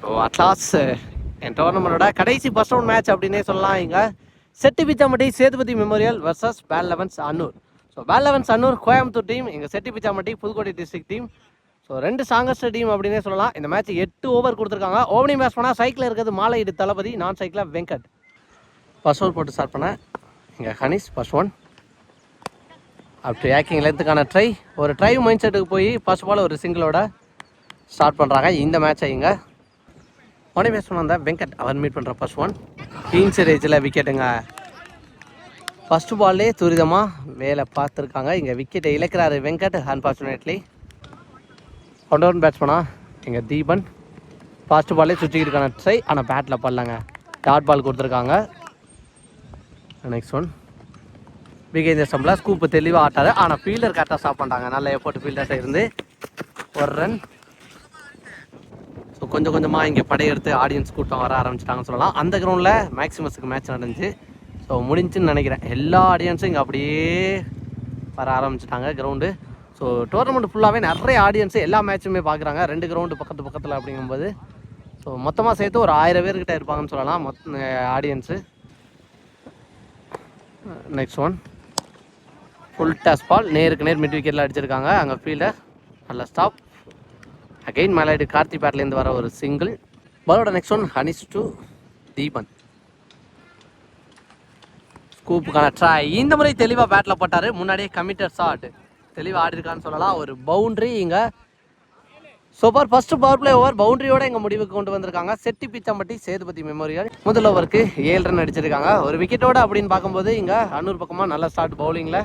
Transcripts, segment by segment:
So at last uh, என் டோர்னமெண்டோட கடைசி ஃபஸ்ட் ரவுண்ட் மேட்ச் அப்படின்னே சொல்லலாம் இங்கே. செட்டி பிச்சாமட்டி சேதுபதி மெமோரியல் வர்சஸ் பேல் லெவன்ஸ் அன்னூர் ஸோ பேல் லெவன்ஸ் அன்னூர் கோயம்புத்தூர் டீம் எங்கள் Chetti Pichampatti Pudukkottai district team so ரெண்டு ஸ்ட்ராங்கஸ்ட் டீம் அப்படின்னே சொல்லலாம். இந்த மேட்ச் எட்டு ஓவர் கொடுத்துருக்காங்க. ஓவனிங் பேட்ஸ் பண்ணால் சைக்கிள் இருக்கிறது மாலை இடு தளபதி நான் சைக்கிளில் வெங்கட். ஃபஸ்ட் ஓவர் போட்டு ஸ்டார்ட் பண்ணேன். இங்கே ஹனிஷ் ஃபஸ்ட் ஒன் அப்படி ஏக்கிங் லென்த்துக்கான ட்ரை ஒரு ட்ரை மைண்ட் செட்டுக்கு போய் ஃபர்ஸ்ட் பால் ஒரு சிங்கிளோட ஸ்டார்ட் பண்ணுறாங்க இந்த மேட்சை இங்கே ஒனே பேட்ஸ்மேன் வந்தால் வெங்கட் அவர் மீட் பண்ணுற ஃபர்ஸ்ட் ஒன் கீன்ஸ் ரேஜில் விக்கெட்டுங்க ஃபஸ்ட்டு பால்லே துரிதமாக வேலை பார்த்துருக்காங்க. இங்கே விக்கெட்டை இழக்கிறாரு வெங்கட் அன்ஃபார்ச்சுனேட்லி ஒன் பேட்ஸ்மேனா எங்கள் தீபன். ஃபர்ஸ்ட் பால்லே சுற்றிக்கிட்டு ட்ரை ஆனால் பேட்டில் பண்ணலங்க டாட் பால் கொடுத்துருக்காங்க. நெக்ஸ்ட் ஒன் விகேந்திர சம்பளா ஸ்கூப்பு தெளிவாக ஆட்டாரு. ஆனால் ஃபீல்டர் கரெக்டாக ஸ்டாப் பண்ணிட்டாங்க. நல்ல எஃபோர்ட் ஃபீல்டர்ஸ் இருந்து. ஒரு ரன் கொஞ்சம் கொஞ்சமாக இங்கே படையெடுத்து ஆடியன்ஸ் கூட்டம் வர ஆரம்பிச்சிட்டாங்கன்னு சொல்லலாம். அந்த கிரவுண்டில் மேக்ஸிமஸுக்கு மேட்ச் நடந்துச்சு. ஸோ முடிஞ்சுன்னு நினைக்கிறேன். எல்லா ஆடியன்ஸும் இங்கே அப்படியே வர ஆரம்பிச்சிட்டாங்க கிரவுண்டு ஸோ டோர்னமெண்ட் ஃபுல்லாகவே நிறைய ஆடியன்ஸு எல்லா மேட்சுமே பார்க்குறாங்க ரெண்டு கிரவுண்டு பக்கத்து பக்கத்தில் அப்படிங்கும்போது. ஸோ மொத்தமாக சேர்த்து ஒரு ஆயிரம் பேர்கிட்ட இருப்பாங்கன்னு சொல்லலாம். மொத்த audience next one full toss ball நேருக்கு நேர் மிட் விக்கெட்டில் அடிச்சிருக்காங்க. அங்கே ஃபீல்டர் நல்ல ஸ்டாப் அகெயின் மேலாய்டு கார்த்தி பேட்லேருந்து வர ஒரு சிங்கிள் பாலோட next one Hanish to Deepan ஸ்கூப்புக்கான try இந்த முறை தெளிவாக பேட்டில் போட்டார். முன்னாடியே கமிட்டர் ஷாட் தெளிவாக ஆடிருக்கான்னு சொல்லலாம். ஒரு பவுண்ட்ரி இங்கே. Super first power play over பவுண்டரியோட எங்கள் முடிவுக்கு கொண்டு வந்திருக்காங்க. செட்டி பிச்சம்பட்டி சேதுபதி மெமோரியல் முதல் ஓவருக்கு ஏழு ரன் அடிச்சிருக்காங்க. ஒரு விக்கெட்டோட அப்படின்னு பார்க்கும்போது இங்கே அன்னூர் பக்கமாக நல்ல ஸ்டார்ட் பவுலிங்கில்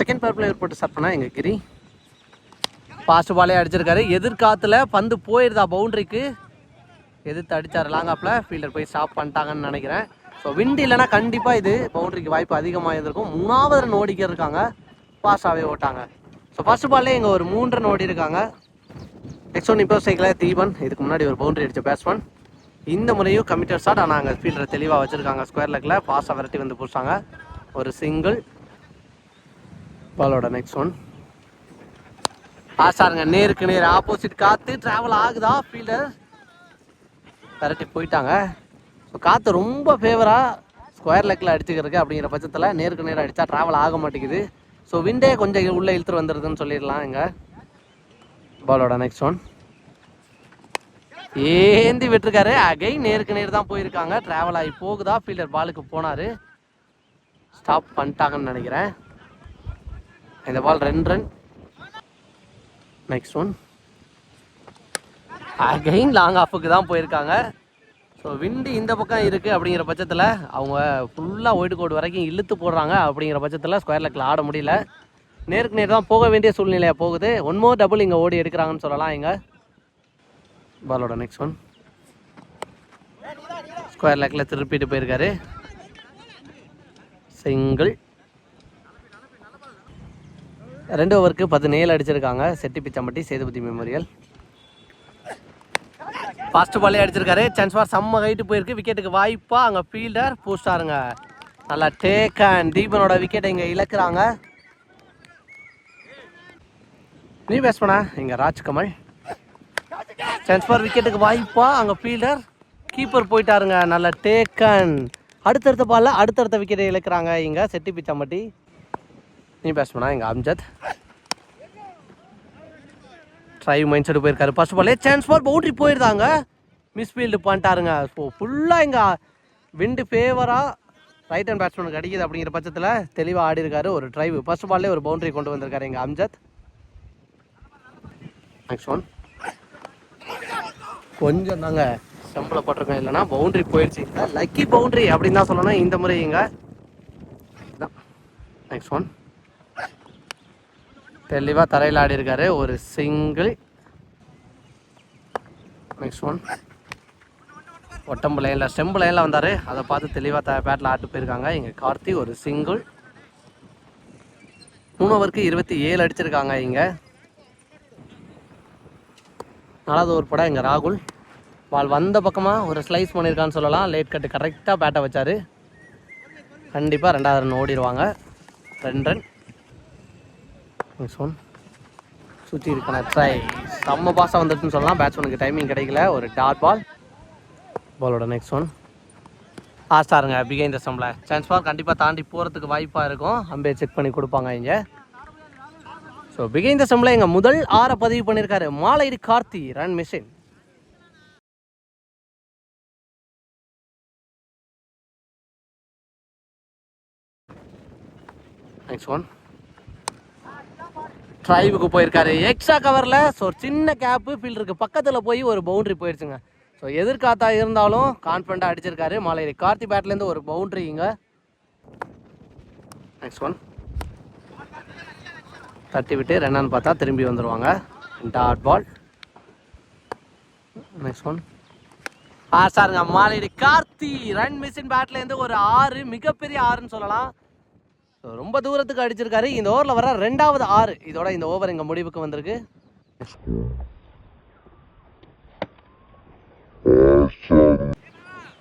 செகண்ட் பவர் பிளேயர் போட்டு ஸ்டார்ட் பண்ணால் எங்கள் கிரி. ஃபாஸ்ட் பாலே அடிச்சிருக்காரு. எதிர்காத்தில் பந்து போயிருதா பவுண்டரிக்கு? எதிர்த்து அடித்தார் லாங் ஃபீல்டர் போய் ஸ்டாப் பண்ணிட்டாங்கன்னு நினைக்கிறேன். ஸோ விண்ட் இல்லைன்னா கண்டிப்பாக இது பவுண்டரிக்கு வாய்ப்பு அதிகமாக இருந்திருக்கும் மூணாவது ரன் ஓடிக்க இருக்காங்க. ஃபாஸ்டாகவே ஓட்டாங்க. ஸோ ஃபர்ஸ்ட் பால்லே இங்கே ஒரு மூன்று ரன் ஓடி இருக்காங்க. நெக்ஸ்ட் ஒன் இப்போ சைக்கிளில் தீபன். இதுக்கு முன்னாடி ஒரு பவுண்டரி அடித்த பேட்ஸ்மேன் இந்த முறையும் கமிட்டட் ஷாட் ஆனால் அங்கே ஃபீல்டரை தெளிவாக வச்சுருக்காங்க. ஸ்கொயர் லெக்கில் பாஸாக விரட்டி வந்து பிடிச்சாங்க. ஒரு சிங்கிள் பாலோட நெக்ஸ்ட் ஒன் ஆசாருங்க நேருக்கு நேர் ஆப்போசிட் காற்று ட்ராவல் ஆகுதா ஃபீல்டர் கரெக்டி போயிட்டாங்க. ஸோ காற்று ரொம்ப ஃபேவராக ஸ்கொயர் லெக்கில் அடிச்சுக்கிறதுக்கு அப்படிங்கிற பட்சத்தில் நேருக்கு நேர் அடித்தா ட்ராவல் ஆக மாட்டேங்குது. ஸோ விண்டே கொஞ்சம் உள்ளே இழுத்துட்டு வந்துடுதுன்னு சொல்லிடலாம் இங்கே. பாலோட நெக்ஸ்ட் ஒன் ஏந்தி விட்டுருக்காரு. அகைன் நேருக்கு நேர் தான் போயிருக்காங்க. ட்ராவல் ஆகி போகுதா ஃபீல்டர் பாலுக்கு போனார். ஸ்டாப் பண்ணிட்டாங்கன்னு நினைக்கிறேன். இந்த பால் ரெண்டு run next one again long ஆஃபுக்கு தான் போயிருக்காங்க. ஸோ விண்டு இந்த பக்கம் இருக்குது அப்படிங்கிற பட்சத்தில் அவங்க ஃபுல்லாக ஒயிட் கோடு வரைக்கும் இழுத்து போடுறாங்க அப்படிங்கிற பட்சத்தில் ஸ்கொயர் லெக்கில் ஆட முடியல. நேருக்கு நேர் தான் போக வேண்டிய சூழ்நிலையாக போகுது. ஒன் மோர் டபுள் இங்கே ஓடி எடுக்கிறாங்கன்னு சொல்லலாம் இங்கே. பாலோட நெக்ஸ்ட் ஒன் ஸ்கொயர் லெக்கில் திருப்பிட்டு போயிருக்காரு. சிங்கிள் ரெண்டு ஓவருக்கு பத்து பதினேழு அடிச்சிருக்காங்க. செட்டி பிச்சம்பட்டி சேதுபதி மெமோரியல் ஃபர்ஸ்ட் பாலே அடிச்சிருக்காரு. சான்ஸ் ஃபார் செம்ம ஹைட்டு போயிருக்கு. விக்கெட்டுக்கு வாய்ப்பா அங்கே ஃபீல்டர் பூஸ்டாருங்க நல்லா டேக் அண்ட் தீபனோட விக்கெட்டை இங்கே இழக்கிறாங்க. நீ பேட்ஸ்மேனா இங்கே ராஜ்கமல். சான்ஸ் ஃபார் விக்கெட்டுக்கு வாய்ப்பா. அங்கே ஃபீல்டர் கீப்பர் போயிட்டாருங்க. நல்ல டேக்கன் அடுத்தடுத்த பாலில் அடுத்தடுத்த விக்கெட்டை இழக்கிறாங்க இங்கே செட்டி பிச்சம்பட்டி. நீ பேட்ஸ்மேனா எங்கள் அம்ஜத்? ட்ரைவ் மைண்ட் செட் போயிருக்காரு ஃபர்ஸ்ட் பாலே சான்ஸ் பால் பவுண்டரி போயிருந்தாங்க. மிஸ்ஃபீல்டு பண்ணிட்டாருங்க. ஸோ ஃபுல்லாக இங்கே விண்டு ஃபேவராக ரைட் ஹேண்ட் பேட்ஸ்மேனுக்கு அடிக்குது அப்படிங்கிற பட்சத்தில் தெளிவாக ஆடி இருக்காரு. ஒரு ட்ரைவ் ஃபர்ஸ்ட் பால்லே ஒரு பவுண்டரி கொண்டு வந்திருக்காரு எங்கள் அம்ஜத். நெக்ஸ்ட் ஒன் கொஞ்சம் தாங்க செம்பில் போட்டிருக்கோம். இல்லைன்னா பவுண்ட்ரி போயிடுச்சு லக்கி பவுண்ட்ரி அப்படின்னு தான் சொல்லணும். இந்த முறை இங்க. நெக்ஸ்ட் ஒன் தெளிவாக தரையில் ஆடி இருக்காரு ஒரு சிங்கிள் நெக்ஸ்ட் ஒன் ஒட்டம்பு லைனில் ஸ்டெம்பு லைனில் வந்தார். அதை பார்த்து தெளிவாக த பேட்டில் ஆட்டு போயிருக்காங்க. இங்கே கார்த்தி ஒரு சிங்கிள் மூணு ஓவருக்கு இருபத்தி ஏழு அடிச்சிருக்காங்க இங்கே. நாலாவது ஒரு படம் இங்கே ராகுல். பால் வந்த பக்கமாக ஒரு ஸ்லைஸ் பண்ணியிருக்கான்னு சொல்லலாம். லேட் கட்டு கரெக்டாக பேட்டை வச்சார். கண்டிப்பாக ரெண்டாவது ரன் ஓடிடுவாங்க ரெண்டு ரன் நெக்ஸ்ட் ஒன் சுற்றி இருக்கான ட்ரை செம்ம பாஸாக வந்துட்டுன்னு சொல்லலாம். பேட்ஸ்மேனுக்கு டைமிங் கிடைக்கல. ஒரு டாட் பால் பாலோட நெக்ஸ்ட் ஒன் ஆஸ்டாருங்க பிகைன் த ஸ்டம்பில் சான்ஸ் பால் கண்டிப்பாக தாண்டி போகிறதுக்கு வாய்ப்பாக இருக்கும். அம்பே செக் பண்ணி கொடுப்பாங்க இங்கே. ஸோ பிகைன் த ஸ்டம்பில் எங்கள் முதல் ஆறை பதிவு பண்ணியிருக்காரு Malaiyadi Karthi run machine next one ட்ரைவுக்கு போயிருக்காரு. எக்ஸ்ட்ரா கவரில் ஸோ சின்ன கேப்பு ஃபீல்டருக்கு பக்கத்தில் போய் ஒரு பவுண்ட்ரி போயிடுச்சுங்க. ஸோ எதிர்காத்தா இருந்தாலும் கான்ஃபிடண்ட்டாக அடிச்சிருக்காரு மாலையடி கார்த்தி பேட்லேருந்து ஒரு பவுண்ட்ரி இங்கே. நெக்ஸ்ட் ஒன் தட்டி விட்டு ரெண்டான்னு பார்த்தா திரும்பி வந்துடுவாங்க டாட் பால் நெக்ஸ்ட் ஒன் ஆ சாருங்க மாலையடி கார்த்தி ரன் மிஷின் பேட்லேருந்து ஒரு ஆறு மிகப்பெரிய ஆறுன்னு சொல்லலாம். ஸோ ரொம்ப தூரத்துக்கு அடிச்சிருக்காரு. இந்த ஓவரில் வர ரெண்டாவது ஆறு. இதோட இந்த ஓவர் இங்கே முடிவுக்கு வந்திருக்கு.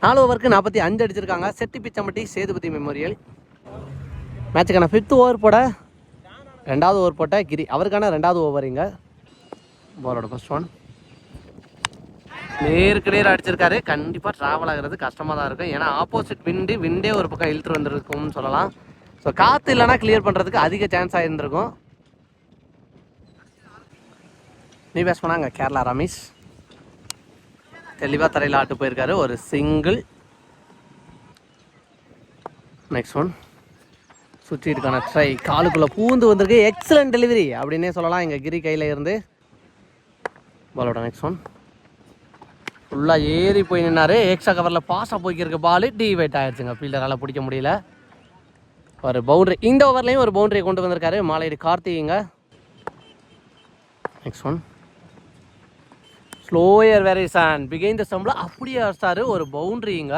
நாலு ஓவருக்கு நாற்பத்தி அஞ்சு அடிச்சிருக்காங்க. செட்டி பிச்சம்பட்டி சேதுபதி மெமோரியல் மேட்சுக்கான ஃபிஃப்த் ஓவர் போட ரெண்டாவது ஓவர் போட்ட கிரி. அவருக்கான ரெண்டாவது ஓவர் இங்கே. பாலோட ஃபர்ஸ்ட் ஒன் நேருக்கு நேர் அடிச்சிருக்காரு. கண்டிப்பாக ட்ராவல் ஆகிறது கஷ்டமாக தான் இருக்கும். ஏன்னா ஆப்போசிட் விண்டு விண்டே ஒரு பக்கம் இழுத்துட்டு வந்திருக்கும்னு சொல்லலாம். ஸோ காற்று இல்லைனா கிளியர் பண்ணுறதுக்கு அதிக சான்ஸ் ஆகியிருந்திருக்கும் நீ பேச போனாங்க கேரளா ரமேஷ். தெளிவாக தரையில் ஆட்டு போயிருக்காரு. ஒரு சிங்கிள் நெக்ஸ்ட் ஒன் சுற்றி இருக்கான ட்ரை காலுக்குள்ளே பூந்து வந்திருக்கு. எக்ஸலண்ட் டெலிவரி அப்படின்னே சொல்லலாம். எங்கள் கிரி கையில் இருந்து. பாலோட நெக்ஸ்ட் ஒன் ஃபுல்லாக ஏறி போய் நின்னார். எக்ஸ்ட்ரா கவரில் பாஸாக போய்க்கிருக்க. பால் டிவைட் ஆயிடுச்சுங்க. ஃபீல்டரால் பிடிக்க முடியல. ஒரு பவுண்டரி இந்த ஓவர்லேயும் ஒரு பவுண்டரியை கொண்டு வந்திருக்காரு Malaiyadi கார்த்திகைங்க. Next one slower variation behind the ஸ்டம்பில் அப்படியே அடிச்சாரு ஒரு பவுண்ட்ரிங்க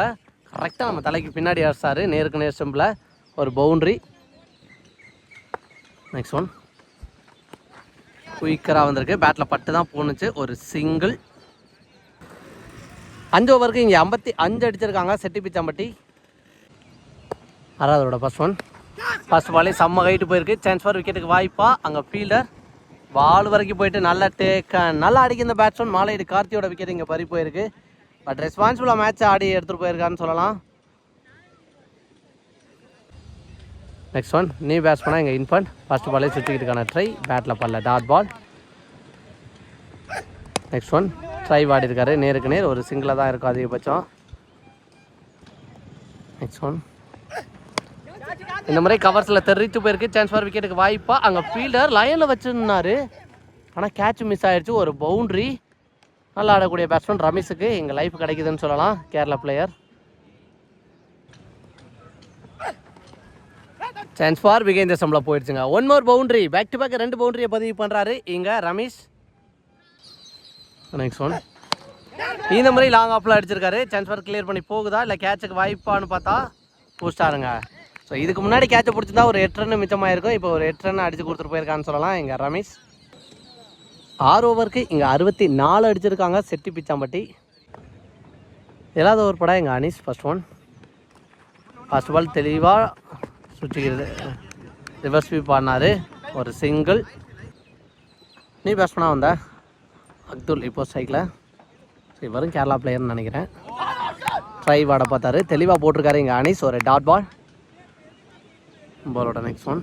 கரெக்டாக நம்ம தலைக்கு பின்னாடி அடிச்சாரு நேருக்கு நேர் ஸ்டம்பில் ஒரு பவுண்ட்ரி நெக்ஸ்ட் ஒன் குயிக்கராக வந்திருக்கு. பேட்டில் பட்டு தான் போணுச்சு ஒரு சிங்கிள் அஞ்சு ஓவருக்கு இங்கே ஐம்பத்தி அஞ்சு அடிச்சிருக்காங்க செட்டி பிச்சாம்பட்டி. ஆறாவதோட ஃபர்ஸ்ட் ஒன் ஃபர்ஸ்ட் பாலே செம்ம ஹைட்டு போயிருக்கு. சான்ஸ் ஃபார் விக்கெட்டுக்கு வாய்ப்பா. அங்கே ஃபீல்டர் பால் வரைக்கும் போயிட்டு நல்ல டேக் நல்லா அடிக்க இந்த பேட்ஸ்மேன் மாலையீடு கார்த்தியோட விக்கெட் இங்கே பறி போயிருக்கு. பட் ரெஸ்பான்சிபிளாக மேட்ச் ஆடி எடுத்துகிட்டு போயிருக்கான்னு சொல்லலாம். நெக்ஸ்ட் ஒன் நீ பேட்ஸ் இங்கே இன்ஃபண்ட் ஃபர்ஸ்ட் பாலே சுற்றிக்கிட்டுக்கான ட்ரை பேட்டில் பல்ல. Dot ball next one try வாடி இருக்காரு நேருக்கு நேர் ஒரு சிங்கிளாக தான் இருக்கும் அதிகபட்சம். நெக்ஸ்ட் ஒன் இந்த முறை கவர்ஸில் தெரிவித்து போயிருக்கு. சான்ஸ் ஃபார் விக்கெட்டுக்கு வாய்ப்பா. அங்கே ஃபீல்டர் லைனில் வச்சுருந்தாரு. ஆனால் கேட்ச் மிஸ் ஆயிடுச்சு. ஒரு பவுண்ட்ரி நல்லா ஆடக்கூடிய பேட்ஸ்மேன் ரமேஷுக்கு எங்கள் லைஃப் கிடைக்குதுன்னு சொல்லலாம். கேரளா பிளேயர் சான்ஸ் ஃபார் விகேந்திர சம்பளம் போயிடுச்சுங்க. One more boundary back to back ரெண்டு பவுண்டரியை பதிவு பண்ணுறாரு இங்கே ரமேஷ். நெக்ஸ்ட் ஒன் இந்த முறை லாங் ஆஃப்லாம் அடிச்சிருக்காரு. சான்ஸ் ஃபார் கிளியர் பண்ணி போகுதா? இல்லை கேட்சுக்கு வாய்ப்பான்னு பார்த்தா? பூஸ்டாருங்க ஸோ இதுக்கு முன்னாடி கேட்சை பிடிச்சிருந்தா ஒரு எட்டு ரன் மிச்சமாக இருக்கும் இப்போ ஒரு எட்டு ரன் அடிச்சு கொடுத்துட்டு போயிருக்கான்னு சொல்லலாம். எங்கள் ரமேஷ். ஆறு ஓவருக்கு இங்கே அறுபத்தி நாலு அடிச்சிருக்காங்க. செட்டி பிச்சாம்பட்டி. ஏழாவது ஓவர் படம் எங்கள் Aneesh first one first ball தெளிவாக சுற்றிக்கிறது. ரிவர்ஸ் ஸ்வீப் ஆடினார் ஒரு சிங்கிள் நீ பேட்ஸ்மனாக வந்த? அப்துல் இப்போ ஸ்ட்ரைக்கில் ஸோ இவரும் கேரளா பிளேயர்னு நினைக்கிறேன். ட்ரை வாட பார்த்தாரு. தெளிவாக போட்டிருக்காரு எங்கள் அனீஸ் ஒரு டாட் பால் பாலோட நெக்ஸ்ட் ஒன்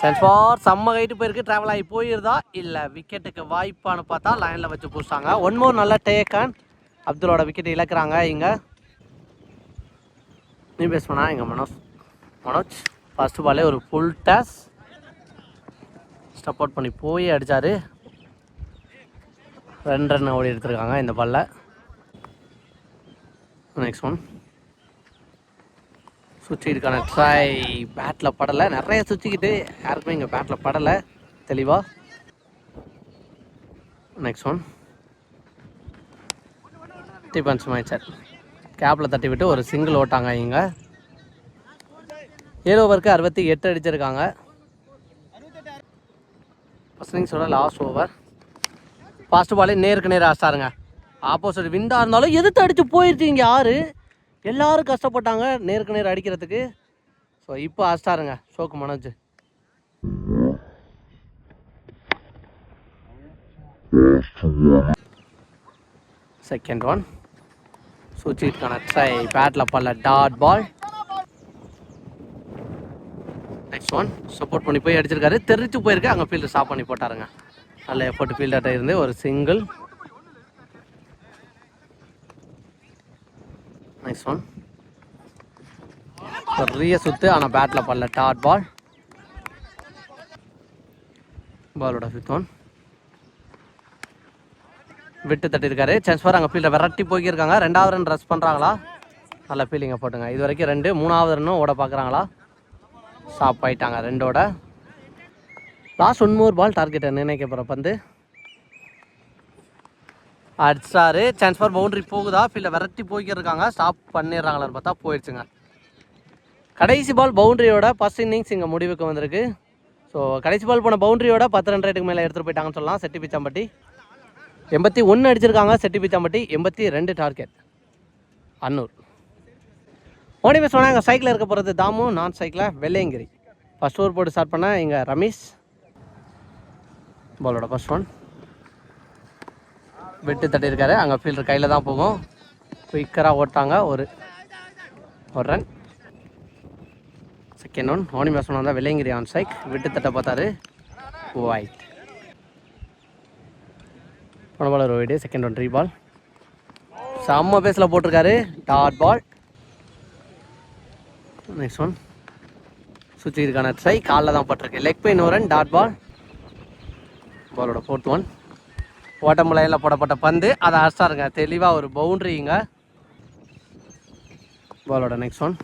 சான்ஸ் ஃபார் செம்ம ஹைட்டு போயிருக்கு ட்ராவல் ஆகி போயிருதா இல்லை விக்கெட்டுக்கு வாய்ப்பானு பார்த்தா லைனில் வச்சு பிடிச்சாங்க ஒன் மோர் நல்ல டேக்கன் அப்துலோட விக்கெட் இழக்கிறாங்க இங்கே. நீ பேஸ் பண்ணா இங்கே மனோஜ். மனோஜ் ஃபர்ஸ்ட் பாலே ஒரு ஃபுல் டேஸ் ஸ்டப் அவுட் பண்ணி போய் அடித்தார் ரெண்டு ரன் ஓடி எடுத்திருக்காங்க இந்த பாலில் நெக்ஸ்ட் ஒன் சுற்றி ட்ரை பேட்டில் படலை. நிறைய சுற்றிக்கிட்டு யாருக்குமே இங்கே பேட்டில் படலை. தெளிவாக நெக்ஸ்ட் ஒன் டிபன்ஸ் மேட்சர் கேப்பில் தட்டி விட்டு ஒரு சிங்கிள் ஓட்டாங்க இங்கே. ஏழு ஓவருக்கு அறுபத்தி எட்டு அடிச்சிருக்காங்க. ஃபஸ்ட் இன்னிங்ஸோட லாஸ்ட் ஓவர் ஃபாஸ்ட் பாலே நேருக்கு நேர் ஆஸ்டாருங்க ஆப்போசிட் விண்டாக இருந்தாலும் எதிர்த்து அடித்து போயிருச்சு இங்கே யாரு எல்லாரும் கஷ்டப்பட்டாங்க நேருக்கு நேர் அடிக்கிறதுக்கு. ஸோ இப்போ அஸ்டாருங்க ஷோக்கு மனோஜ். செகண்ட் ஒன் சுச்சிக்கான ட்ரை பேட்டில் பல்ல dot ball next one support பண்ணி போய் அடிச்சிருக்காரு. தெரிச்சு போயிருக்கு அங்கே ஃபீல்டு ஸ்டாப் பண்ணி போட்டாருங்க. நல்ல எஃபோர்ட் ஃபீல்டாக இருந்து ஒரு சிங்கிள் நைஸ் ஒன் பெரிய சுத்து ஆனால் பேட்டில் பண்ணல டாட் பால் பாலோட ஃபிஃப்த் ஒன் விட்டு தட்டியிருக்காரு. சான்ஸ் ஃபார் அங்கே ஃபீல்டை விரட்டி போய்க்கிருக்காங்க ரெண்டாவது ரன் ரஸ் பண்ணுறாங்களா நல்ல ஃபீலிங்கை போட்டுங்க. இது வரைக்கும் ரெண்டு மூணாவது ரன்னும் ஓட பார்க்குறாங்களா ஸ்டாப் ஆகிட்டாங்க ரெண்டோட. லாஸ்ட் ஒன் மோர் பால் டார்கெட்டை நிர்ணயிக்க போகிற பந்து. அடிச்சாரு. சான்ஸ் ஃபார் பவுண்டரி போகுதா? ஃபீல்டை விரட்டி போய்க்கிருக்காங்க. ஸ்டாப் பண்ணிடுறாங்களான்னு பார்த்தா போயிடுச்சுங்க. கடைசி பால் பவுண்டரியோட ஃபர்ஸ்ட் இன்னிங்ஸ் இங்கே முடிவுக்கு வந்திருக்கு. ஸோ கடைசி பால் போன பவுண்டரியோட பத்து ரன் ரேட்டுக்கு மேலே எடுத்துகிட்டு போயிட்டாங்கன்னு சொல்லலாம். செட்டி பிச்சாம்பட்டி. எண்பத்தி ஒன்று அடிச்சிருக்காங்க. செட்டி பிச்சாம்பட்டி எண்பத்தி ரெண்டு டார்கெட் அன்னூர். ஓனி பேஸ் சொன்னாங்க சைக்கிளில் இருக்க போகிறது தாமு நான் சைக்கிளில் வெள்ளையங்கிரி. ஃபர்ஸ்ட் ஓவர் போட்டு ஸ்டார்ட் பண்ண இங்கே ரமேஷ். பாலோட ஃபஸ்ட் ஒன் விட்டு தட்டியிருக்காரு. அங்கே ஃபீல்டர் கையில் தான் போகும். குயிக்கராக ஓட்டாங்க ஒரு ஒரு ரன் செகண்ட் ஒன் ஓனி பேஸ் வந்தால் வெள்ளையங்கிரி ஆன் சைக் விட்டு தட்ட பார்த்தாரு. ஒயிட் போன பால் ஒரு wide second one three ball செம்ம பேஸில் போட்டிருக்காரு. டாட் பால் நெக்ஸ்ட் ஒன் சுற்றி இருக்கான ட்ரை காலில் தான் போட்டிருக்கு. லெக் பெயின் ஒரு ரன் டாட் பால் பாலோட ஃபோர்த் ஒன் ஓட்டமுலையில் போடப்பட்ட பந்து. அதை அடிச்சாருங்க. தெளிவாக ஒரு பவுண்ட்ரிங்க. பாலோட நெக்ஸ்ட் ஒன்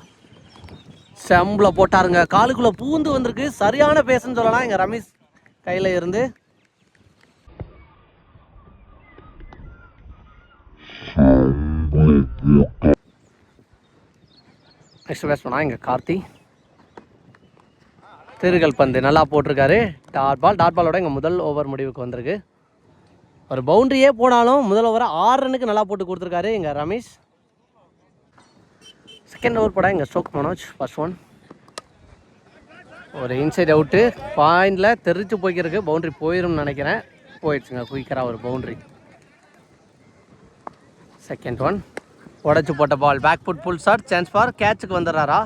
செம்பில் போட்டாருங்க. காலுக்குள்ளே பூந்து வந்திருக்கு. சரியான பேசுன்னு சொல்லலாம். எங்கள் ரமேஷ் கையில் இருந்து. நெக்ஸ்ட் பேஸ் பண்ணா இங்கே கார்த்தி. திருகல் பந்து. நல்லா போட்டிருக்காரு. டாட் பால் டாட் பாலோட இங்கே முதல் ஓவர் முடிவுக்கு வந்திருக்கு. ஒரு பவுண்டரியே போனாலும் முதல் ஓவரை ஆறு ரனுக்கு நல்லா போட்டு கொடுத்துருக்காரு இங்கே ரமேஷ். செகண்ட் ஓவர் போட இங்கே ஸ்டோக் மனோஜ் ஃபர்ஸ்ட் ஒன் ஒரு இன்சைட் அவுட்டு பாயிண்டில் தெரிச்சு போய்க்கிறதுக்கு பவுண்டரி போயிடும்னு நினைக்கிறேன். போயிடுச்சுங்க குயிக்கராக ஒரு பவுண்ட்ரி செகண்ட் ஒன் உடச்சி போட்ட ball back foot full shot chance for கேட்சுக்கு வந்துடுறாரா?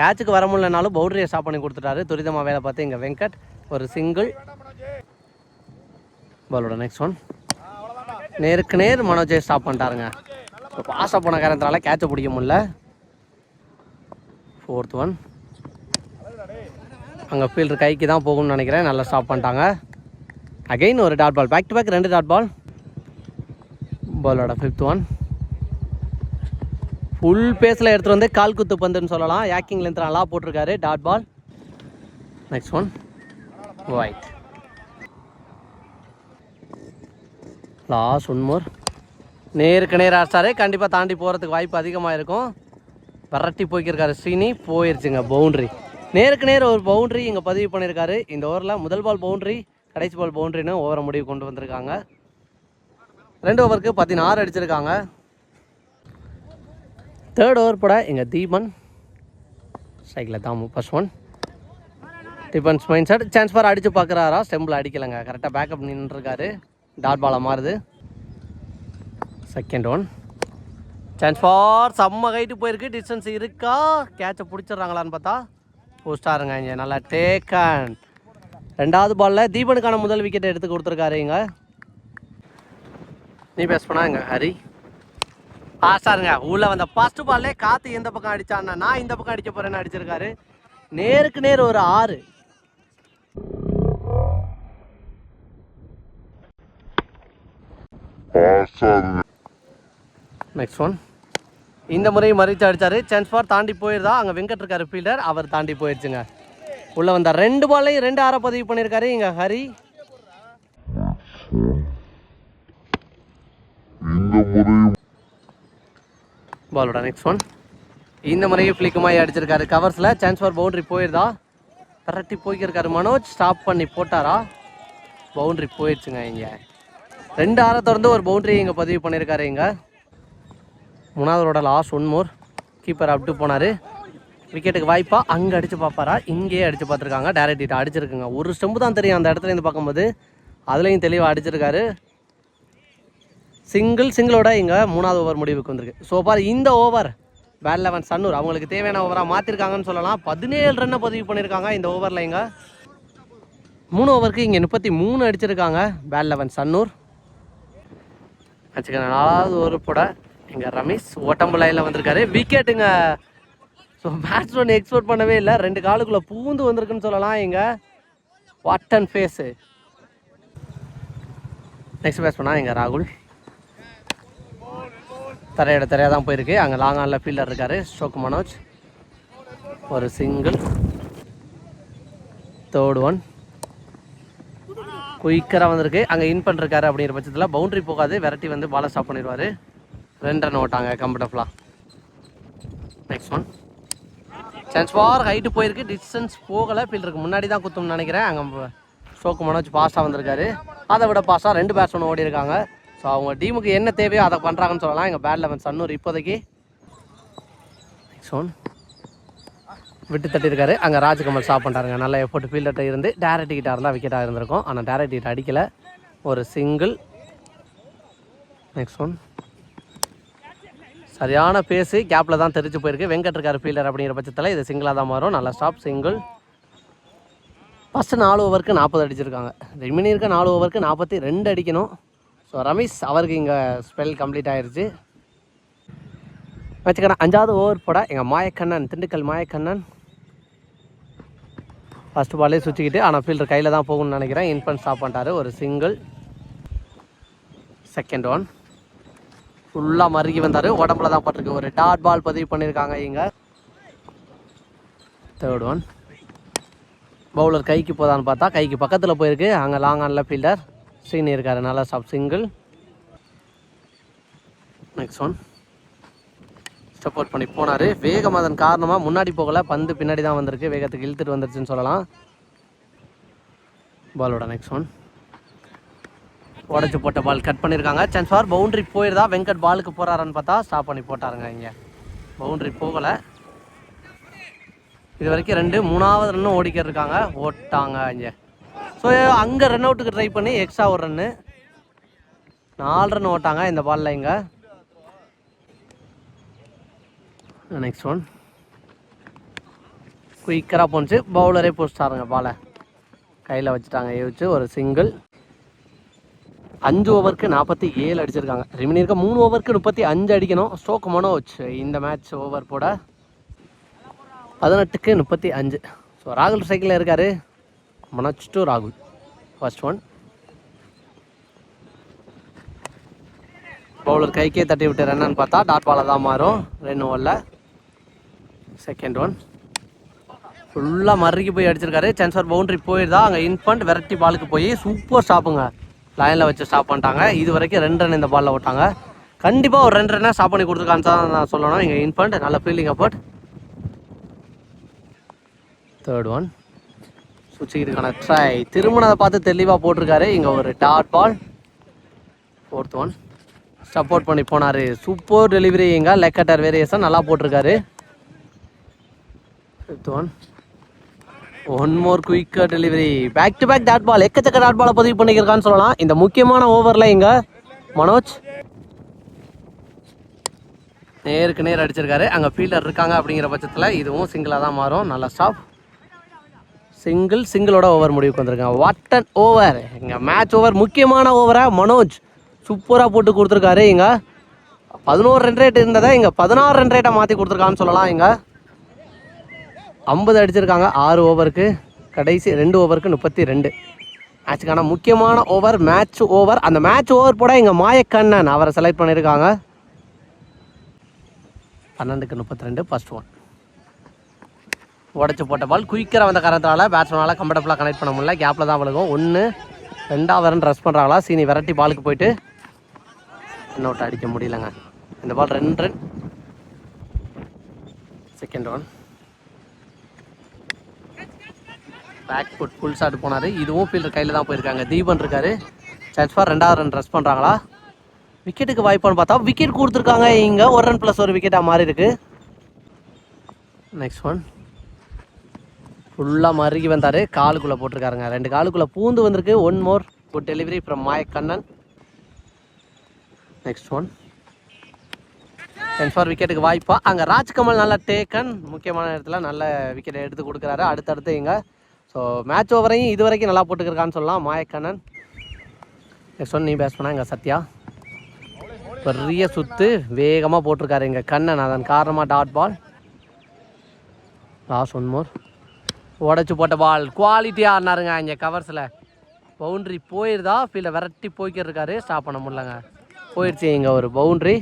கேட்சுக்கு வர முடியலனாலும் பவுண்டரியை ஸ்டாப் பண்ணி கொடுத்துட்டாரு. துரிதமாக வேலை பார்த்து இங்கே வெங்கட் ஒரு சிங்கிள் பாலோட நெக்ஸ்ட் ஒன் நேருக்கு நேர் மனோஜை ஸ்டாப் பண்ணிட்டாருங்க. இப்போ போன காரணத்தினால கேட்சை பிடிக்க முடியல. ஃபோர்த் ஒன் அங்கே ஃபீல்டர் கைக்கு தான் போகும்னு நினைக்கிறேன். நல்லா ஸ்டாப் பண்ணிட்டாங்க. அகைன் ஒரு dot ball back to back ரெண்டு டாட் பால் பாலோட ஃபிஃப்த் ஒன் ஃபுல் பேஸில் எடுத்துகிட்டு வந்து கால் குத்து பந்துன்னு சொல்லலாம். யாக்கிங் லென்த் நல்லா போட்டிருக்காரு. Dot ball next one wide last one more நேருக்கு நேர் அடிச்சாரு கண்டிப்பாக தாண்டி போகிறதுக்கு வாய்ப்பு அதிகமாக இருக்கும் விரட்டி போய்க்கிருக்காரு ஸ்ரீனி. போயிருச்சுங்க பவுண்ட்ரி நேருக்கு நேர் ஒரு பவுண்ட்ரி இங்கே பதிவு பண்ணியிருக்காரு இந்த ஓவரில் முதல் பால் பவுண்ட்ரி கடைசி பால் பவுண்ட்ரின்னு ஓவரை முடிவு கொண்டு வந்திருக்காங்க. ரெண்டு ஓவருக்கு பதினாறு அடிச்சிருக்காங்க. தேர்ட் ஓவர் போட எங்கள் தீபன். சைக்கிளில் Thamu first one defence mind set chance for அடித்து பார்க்குறாரா ஸ்டெம்பில் அடிக்கலைங்க. கரெக்டாக பேக்கப் நின்றுருக்காரு டாட் பாலாக மாறுது. செகண்ட் ஒன் சான்ஸ் ஃபார் செம்ம ஹைட்டு போயிருக்கு. டிஸ்டன்ஸ் இருக்கா? கேட்சை பிடிச்சிடுறாங்களான்னு பார்த்தா போஸ்டாருங்க இங்கே. நல்லா டேக்கன் ரெண்டாவது பாலில் தீபனுக்கான முதல் விக்கெட்டை எடுத்து கொடுத்துருக்காரு இங்கே. நீ பேஸ் பண்ணா இங்கே ஹரி. பாஸ்டாருங்க உள்ளே வந்த ஃபர்ஸ்ட் பால்லே காற்று எந்த பக்கம் அடித்தான்னா நான் இந்த பக்கம் அடிக்க போகிறேன்னு அடிச்சிருக்காரு. நேருக்கு நேர் ஒரு ஆறு. நெக்ஸ்ட் ஒன் இந்த முறை மறிச்சு அடிச்சாரு. சான்ஸ் ஃபார் தாண்டி போயிருதா? அங்கே வெங்கட் இருக்காரு ஃபீல்டர் அவர் தாண்டி போயிடுச்சுங்க உள்ள வந்தார் ரெண்டு பால்லையும் ரெண்டு ஆற பதிவு பண்ணியிருக்காரு இங்க ஹரி. பாலோட நெக்ஸ்ட் ஒன் இந்த முறையும் ஃபிளிக்குமாய் அடிச்சிருக்காரு. கவர்ஸில் சான்ஸ் ஃபார் பவுண்டரி போயிருதா? கரெக்டி போய்க்கிருக்காரு மனோஜ். ஸ்டாப் பண்ணி போட்டாரா? பவுண்டரி போயிடுச்சுங்க இங்கே. ரெண்டு ஆற திறந்து ஒரு பவுண்டரி இங்கே பதிவு பண்ணியிருக்காரு இங்கே. மூணாவதோட last one more keeper up to போனார். விக்கெட்டுக்கு வாய்ப்பா அங்கே அடித்து பார்ப்பாரா? இங்கேயே அடித்து பார்த்துருக்காங்க. டேரக்ட் இட்டு அடிச்சிருக்குங்க. ஒரு ஸ்டெம்பு தான் தெரியும் அந்த இடத்துல இருந்து பார்க்கும்போது. அதுலேயும் தெளிவாக அடிச்சிருக்காரு. சிங்கிள் சிங்கிளோட இங்கே மூணாவது ஓவர் முடிவுக்கு வந்திருக்கு. ஸோ பார் இந்த ஓவர் பேட் லெவன் சன்னூர் அவங்களுக்கு தேவையான ஓவராக மாற்றிருக்காங்கன்னு சொல்லலாம். பதினேழு ரன்னை பதிவு பண்ணியிருக்காங்க இந்த ஓவரில் இங்கே. மூணு ஓவருக்கு இங்கே முப்பத்தி மூணு அடிச்சிருக்காங்க பேட் லெவன் சன்னூர் வச்சுக்கோங்க. நாலாவது ஒரு போட இங்கே ரமேஷ் ஓட்டம்பு லைனில் வந்திருக்காரு விக்கெட்டுங்க ஸோ பேட்ஸ்மேன் எக்ஸ்போர்ட் பண்ணவே இல்லை. ரெண்டு காலுக்குள்ளே பூந்து வந்திருக்குன்னு சொல்லலாம் இங்கே. What an face next bats பண்ணால் இங்கே ராகுல். தரையோட தரையாக தான் போயிருக்கு. அங்கே லாங் ஆனில் ஃபீல்டர் இருக்கார் ஸ்டோக் மனோஜ் ஒரு சிங்கிள் தேர்ட் ஒன் குயிக்கராக வந்திருக்கு. அங்கே இன் பண்ணிருக்காரு அப்படிங்கிற பட்சத்தில் பவுண்ட்ரி போகாது. விரட்டி வந்து பாலை ஸ்டாப் பண்ணிடுவார். ரெண்டு ரன் ஓட்டாங்க கம்ஃபர்டபுளாக next one chance for height போயிருக்கு. டிஸ்டன்ஸ் போகலை. ஃபீல்டருக்கு முன்னாடி தான் குத்தம்னு நினைக்கிறேன். அங்கே ஷோக்கு மனோஜ் பாஸாக வந்திருக்காரு. அதை விட பாஸாக ரெண்டு பேட்ஸ்மேன் ஓடி இருக்காங்க. ஸோ அவங்க டீமுக்கு என்ன தேவையோ அதை பண்ணுறாங்கன்னு சொல்லலாம். எங்கள் பேட் லெவன் சன்னூர் இப்போதைக்கு. நெக்ஸ்ட் ஒன் விட்டு தட்டியிருக்காரு. அங்கே ராஜ்கமல் ஸ்டாப் பண்ணுறாங்க நல்லா எஃபோர்ட் ஃபீல்டர்கிட்ட இருந்து டேரக்ட் கிட்ட இருந்தால் விக்கெட்டாக இருந்திருக்கும். ஆனால் டேரக்ட் கிட்ட அடிக்கலை. ஒரு சிங்கிள் நெக்ஸ்ட் ஒன் சரியான பேஸு கேப்பில் தான் தெரிஞ்சு போயிருக்கு. வெங்கட் இருக்கார் ஃபீல்டர் அப்படிங்கிற பட்சத்தில். இது சிங்கிளாக தான் மாறும். நல்ல ஸ்டாப் சிங்கிள் ஃபஸ்ட்டு நாலு ஓவருக்கு நாற்பது அடிச்சிருக்காங்க. ரெமினி இருக்க நாலு ஓவருக்கு நாற்பத்தி ரெண்டு அடிக்கணும். ஸோ ரமேஷ் அவருக்கு இங்கே ஸ்பெல் கம்ப்ளீட் ஆயிடுச்சு வச்சுக்கிறேன் அஞ்சாவது ஓவர் போட எங்கள் மாயக்கண்ணன் திண்டுக்கல் மாயக்கண்ணன். ஃபஸ்ட்டு பாலே சுற்றிக்கிட்டு ஆனால் ஃபீல்டர் கையில் தான் போகணும்னு நினைக்கிறேன். இன்ஃபன் ஸ்டாப் பண்ணிட்டாரு. ஒரு சிங்கிள் செகண்ட் ஒன் ஃபுல்லாக மறுகி வந்தார். உடம்புல தான் பட்டிருக்கு. ஒரு டாட் பால் பதிவு பண்ணியிருக்காங்க இங்கே தேர்ட் ஒன் பவுலர் கைக்கு போதான்னு பார்த்தா கைக்கு பக்கத்தில் போயிருக்கு. அங்கே லாங் ஆனில் ஃபீல்டர் ஸ்ரீனி இருக்கார் நல்லா stop single next one support பண்ணி போனார். வேகம் அதன் காரணமாக முன்னாடி போகல. பந்து பின்னாடி தான் வந்திருக்கு. வேகத்துக்கு இழுத்துட்டு வந்துருச்சுன்னு சொல்லலாம். பாலோட நெக்ஸ்ட் ஒன் உடச்சி போட்ட பால் கட் பண்ணியிருக்காங்க சான்ஸ் ஃபார் பவுண்ட்ரி போயிருதா? வெங்கட் பாலுக்கு போகிறாருன்னு பார்த்தா ஸ்டாப் பண்ணி போட்டாருங்க இங்கே. பவுண்டரி போகலை. இது வரைக்கும் ரெண்டு மூணாவது ரன்னும் ஓடிக்கிட்டு இருக்காங்க. ஓட்டாங்க இங்கே. ஸோ அங்கே ரன் அவுட்டுக்கு ட்ரை பண்ணி எக்ஸ்ட்ரா ஒரு ரன்னு நாலு ரன் ஓட்டாங்க இந்த பாலில் இங்கே. நெக்ஸ்ட் ஒன் குயிக்கராக போணுச்சு பவுலரே போஸ்டாருங்க பாலை கையில் வச்சுட்டாங்க வச்சு ஒரு சிங்கிள் அஞ்சு ஓவருக்கு நாற்பத்தி ஏழு அடிச்சிருக்காங்க ரிமினி இருக்க மூணு ஓவருக்கு முப்பத்தி அஞ்சு அடிக்கணும் ஸ்டோக் மனோஜ் இந்த மேட்ச் ஓவர் போட பதினெட்டுக்கு முப்பத்தி அஞ்சு ஸோ ராகுல் சைக்கிளில் இருக்கார் மனோஜ் டு ராகுல் ஃபர்ஸ்ட் ஒன் பவுலர் கைக்கே தட்டி விட்டு என்னன்னு பார்த்தா டாட் பாலாக தான் மாறும் ரெண்டு ஓவரில் செகண்ட் ஒன் ஃபுல்லாக மறுக்கி போய் அடிச்சிருக்காரு. சென்சார் பவுண்டரி போயிருந்தா அங்கே இன்ஃபண்ட் வெரைட்டி பாலுக்கு போய் சூப்பர் ஸ்டாப்புங்க லைனில் வச்சு ஸ்டாப் பண்ணிட்டாங்க. இது வரைக்கும் ரெண்டு ரன் இந்த பாலில் விட்டாங்க. கண்டிப்பாக ஒரு ரெண்டு ரன்னா ஸ்டாப் பண்ணி கொடுத்துருக்கான்னு தான் நான் சொல்லணும். இங்கே இன்ஃபண்ட் நல்ல ஃபீல்டிங் அப்போட் தேர்ட் ஒன் சுவிட்சுக்கிறதுக்கான ட்ரை திருமணத்தை பார்த்து தெளிவாக போட்டிருக்காரு. இங்கே ஒரு dot ball fourth one support பண்ணி போனார். சூப்பர் டெலிவரி இங்கே லெக்கட்டர் வேரியேஷன் நல்லா போட்டிருக்காரு. ஃபிஃப்த் ஒன் ஒன் மோர் குயிக்காக delivery back to back dot ball எக்கச்சக்க டாட் பாலை பதிவு பண்ணியிருக்கான்னு சொல்லலாம். இந்த முக்கியமான ஓவரில் இங்கே மனோஜ் நேருக்கு நேர் அடிச்சிருக்காரு. அங்கே ஃபீல்டர் இருக்காங்க அப்படிங்கிற பட்சத்தில் இதுவும் சிங்கிளாக தான் மாறும். நல்ல ஸ்டாப் சிங்கிள் சிங்கிளோட ஓவர் முடிவுக்கு வந்திருக்காங்க. வாட் அண்ட் ஓவர் இங்கே மேட்ச் ஓவர் முக்கியமான ஓவராக மனோஜ் சூப்பராக போட்டு கொடுத்துருக்காரு. இங்கே பதினோரு ரன் ரேட் இருந்ததை இங்கே பதினாறு ரன் ரேட்டை மாற்றி கொடுத்துருக்கான்னு சொல்லலாம் இங்கே. ஐம்பது அடிச்சிருக்காங்க ஆறு ஓவருக்கு கடைசி ரெண்டு ஓவருக்கு முப்பத்தி ரெண்டு மேட்சுக்கான முக்கியமான ஓவர் மேட்ச் ஓவர் அந்த மேட்ச் ஓவர் போட இங்கே மாயக்கண்ணன் அவரை செலக்ட் பண்ணியிருக்காங்க பன்னெண்டுக்கு முப்பத்தி ரெண்டு ஃபர்ஸ்ட் ஒன் உடச்சி போட்ட பால் குயிக்கராக வந்த காரணத்தால் பேட்ஸ்மேனால் கம்ஃபர்டபுளாக கனெக்ட் பண்ண முடியல. கேப்பில் தான் விழுகும். ஒன்று ரெண்டாவது ரன் ரஸ் பண்ணுறாங்களா சீனி விரட்டி பாலுக்கு போயிட்டு இன்னொட்டு அடிக்க முடியலங்க. இந்த பால் ரெண்டு run second one back foot pull shot போனார். இதுவும் ஃபீல்டர் கையில் தான் போயிருக்காங்க. தீபன் இருக்காரு. சான்ஸ் ஃபார் ரெண்டாவது ரன் ரஸ் பண்ணுறாங்களா விக்கெட்டுக்கு வாய்ப்பான்னு பார்த்தா விக்கெட் கொடுத்துருக்காங்க இங்கே. ஒரு ரன் ப்ளஸ் ஒரு விக்கெட்டாக மாறி இருக்கு. நெக்ஸ்ட் ஒன் ஃபுல்லாக மறுகி வந்தார். காலுக்குள்ளே போட்டிருக்காருங்க. ரெண்டு காலுக்குள்ளே பூந்து வந்திருக்கு. One more good delivery from Maya Kannan next one for விக்கெட்டுக்கு வாய்ப்பா. அங்கே ராஜ்கமல் நல்லா டேக்கன் முக்கியமான இடத்துல நல்ல விக்கெட்டை எடுத்து கொடுக்குறாரு. அடுத்தடுத்து இங்கே ஸோ மேட்ச் ஓவரையும் இது வரைக்கும் நல்லா போட்டுக்கிருக்கான்னு சொல்லலாம். மாயக்கண்ணன். நெக்ஸ்ட் ஒன் நீ பேஸ் பண்ணா இங்கே சத்யா. பெரிய சுத்து வேகமாக போட்டிருக்காரு இங்கே கண்ணன். அதன் காரணமாக dot ball last one more உடச்சி போட்ட பால் குவாலிட்டியாக ஆடினாருங்க இங்கே கவர்ஸில் பவுண்ட்ரி போயிருதா? ஃபீல்டை விரட்டி போய்க்கிட்டு ஸ்டாப் பண்ண முடியலங்க. போயிடுச்சு இங்கே ஒரு பவுண்ட்ரி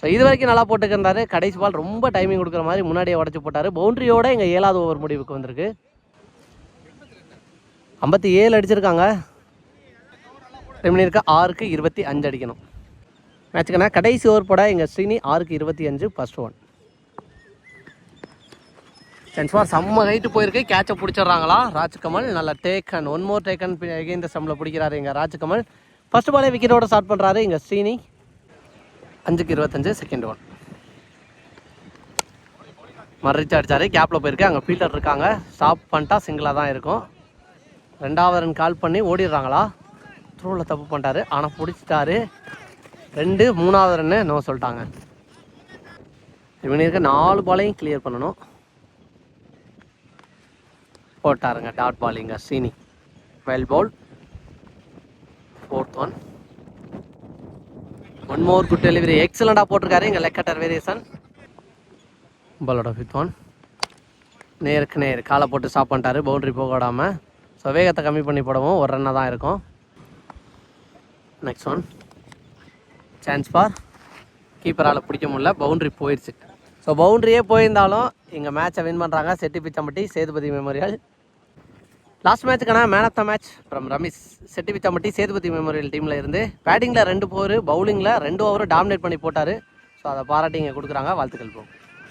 ஸோ இது வரைக்கும் நல்லா போட்டுக்கிருந்தாரு. கடைசி பால் ரொம்ப டைமிங் கொடுக்குற மாதிரி முன்னாடியே உடச்சி போட்டார். பவுண்ட்ரியோடு இங்கே ஏழாவது ஓவர் முடிவுக்கு வந்திருக்கு. ஐம்பத்தி ஏழு அடிச்சிருக்காங்க. ரெமினிருக்கு ஆறுக்கு இருபத்தி அஞ்சு அடிக்கணும். மேட்சுக்குனா கடைசி ஓவர் போட எங்கள் ஸ்ரீனி ஆறுக்கு இருபத்தி அஞ்சு ஃபர்ஸ்ட் ஒன் சென்ஸ்மார் செம்ம ஹைட்டு போயிருக்கு. கேட்சை பிடிச்சிடுறாங்களா? ராஜ்கமல் நல்லா டேக்கன் ஒன் மோர் டேக்கன் இந்த ஸ்டம்பில் பிடிக்கிறாரு எங்கள் ராஜ்கமல். ஃபர்ஸ்ட் பாலே விக்கெட்டோட ஸ்டார்ட் பண்ணுறாரு இங்கே ஸ்ரீனி. அஞ்சுக்கு இருபத்தஞ்சு செகண்ட் ஒன் மறுச்சு அடித்தார் கேப்பில் போயிருக்கு. அங்கே ஃபீல்டர் இருக்காங்க. ஸ்டாப் பண்ணிட்டா சிங்கிளாக தான் இருக்கும். ரெண்டாவது ரன் கால் பண்ணி ஓடிடுறாங்களா? த்ரோவில் தப்பு பண்ணிட்டாரு. ஆனால் பிடிச்சிட்டாரு. ரெண்டு மூணாவது ரன்னு நோ சொல்லிட்டாங்க. இவனுக்கு நாலு பாலையும் கிளியர் பண்ணணும். போட்டாருங்க dot பாலிங்க Seeni. Well bowl fourth one one more good delivery எக்ஸலண்டாக போட்டிருக்காரு இங்கே லெக்கட்டர் வேரியேஷன் பாலோட ஃபிஃப்த் ஒன் நேருக்கு நேர் காலை போட்டு ஸ்டாப் பண்ணிட்டாரு. பவுண்டரி போக விடாமல் ஸோ வேகத்தை கம்மி பண்ணி போடவும் ஒரு ரன்னாக தான் இருக்கும். நெக்ஸ்ட் ஒன் சான்ஸ் பார் கீப்பரால் பிடிக்க முடியல. பவுண்டரி போயிடுச்சு ஸோ பவுண்டரியே போயிருந்தாலும் இங்கே மேட்சை வின் பண்ணுறாங்க Chetti Pichampatti Sethupathi memorial last மேட்ச்சுக்கான man of the match from Ramesh Chetti Pichampatti Sethupathi memorial டீமில் இருந்து பேட்டிங்கில் ரெண்டு போர் பவுலிங்கில் ரெண்டு ஓவரும் டாமினேட் பண்ணி போட்டார். ஸோ அதை பாராட்டி இங்கே கொடுக்குறாங்க. வாழ்த்துக்கள் போகும்